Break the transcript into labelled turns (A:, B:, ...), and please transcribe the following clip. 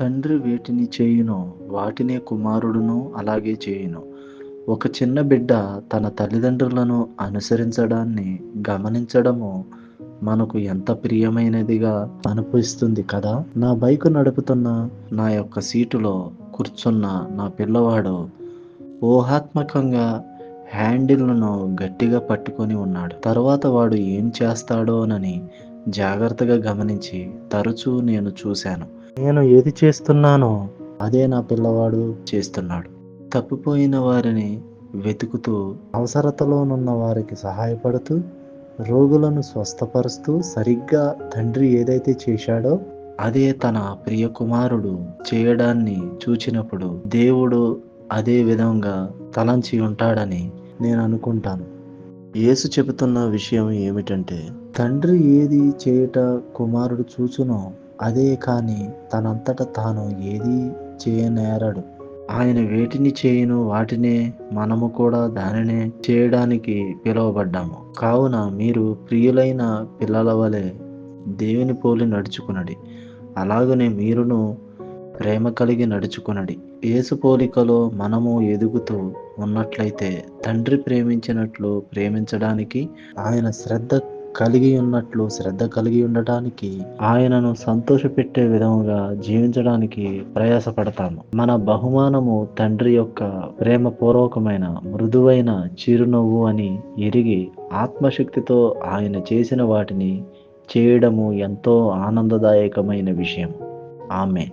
A: తండ్రి వేటిని చేయునో వాటినే కుమారుడును అలాగే చేయును. ఒక చిన్న బిడ్డ తన తల్లిదండ్రులను అనుసరించడాన్ని గమనించడము మనకు ఎంత ప్రియమైనదిగా అనిపిస్తుంది కదా? నా బైకు నడుపుతున్న నా యొక్క సీటులో కూర్చున్న నా పిల్లవాడు ఊహాత్మకంగా హ్యాండిల్ను గట్టిగా పట్టుకొని ఉన్నాడు. తర్వాత వాడు ఏం చేస్తాడోనని జాగ్రత్తగా గమనించి తరచూ నేను చూశాను. నేను ఏది చేస్తున్నానో అదే నా పిల్లవాడు చేస్తున్నాడు. తప్పిపోయిన వారిని వెతుకుతూ అవసరతలోనున్న వారికి సహాయపడుతూ రోగులను స్వస్థపరుస్తూ సరిగ్గా తండ్రి ఏదైతే చేశాడో అదే తన ప్రియ కుమారుడు చేయడాన్ని చూచినప్పుడు దేవుడు అదే విధంగా తలంచి ఉంటాడని నేను అనుకుంటాను. యేసు చెబుతున్న విషయం ఏమిటంటే తండ్రి ఏది చేయట కుమారుడు చూచునో అదే కానీ తనంతట తాను ఏది చేయనేరడు. ఆయన వేటిని చేయను వాటినే మనము కూడా దానినే చేయడానికి పిలువబడ్డాము. కావున మీరు ప్రియులైన పిల్లల వలె దేవుని పోలి నడుచుకునడి. అలాగనే మీరును ప్రేమ కలిగి నడుచుకునడి. యేసు పోలికలో మనము ఎదుగుతూ ఉన్నట్లయితే తండ్రి ప్రేమించినట్లు ప్రేమించడానికి ఆయన శ్రద్ధ కలిగి ఉన్నట్లు శ్రద్ధ కలిగి ఉండటానికి ఆయనను సంతోషపెట్టే విధముగా జీవించడానికి ప్రయాసపడతాము. మన బహుమానము తండ్రి యొక్క ప్రేమపూర్వకమైన మృదువైన చిరునవ్వు అని ఎరిగి ఆత్మశక్తితో ఆయన చేసిన వాటిని చేయడము ఎంతో ఆనందదాయకమైన విషయం ఆమె